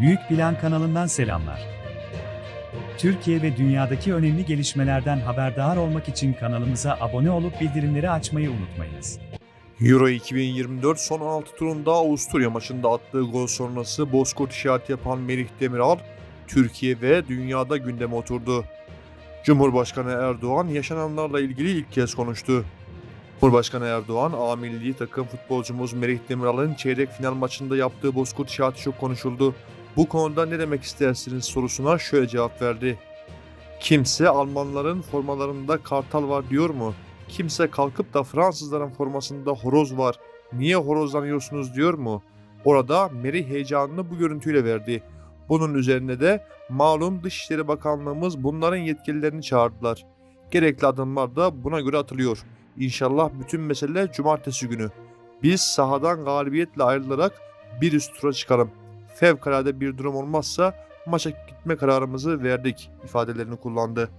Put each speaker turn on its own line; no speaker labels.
Büyük Plan kanalından selamlar. Türkiye ve dünyadaki önemli gelişmelerden haberdar olmak için kanalımıza abone olup bildirimleri açmayı unutmayınız.
Euro 2024 son 16 turunda Avusturya maçında attığı gol sonrası bozkurt işareti yapan Merih Demiral, Türkiye ve dünyada gündeme oturdu. Cumhurbaşkanı Erdoğan yaşananlarla ilgili ilk kez konuştu. Cumhurbaşkanı Erdoğan, A milli takım futbolcumuz Merih Demiral'ın çeyrek final maçında yaptığı bozkurt işareti çok konuşuldu. Bu konuda ne demek istersiniz sorusuna şöyle cevap verdi. Kimse Almanların formalarında kartal var diyor mu? Kimse kalkıp da Fransızların formasında horoz var. Niye horozlanıyorsunuz diyor mu? Orada Meri heyecanını bu görüntüyle verdi. Bunun üzerine de malum Dışişleri Bakanlığımız bunların yetkililerini çağırdılar. Gerekli adımlar da buna göre atılıyor. İnşallah bütün mesele cumartesi günü. Biz sahadan galibiyetle ayrılarak bir üst tura çıkalım. Fevkalade bir durum olmazsa maça gitme kararımızı verdik ifadelerini kullandı.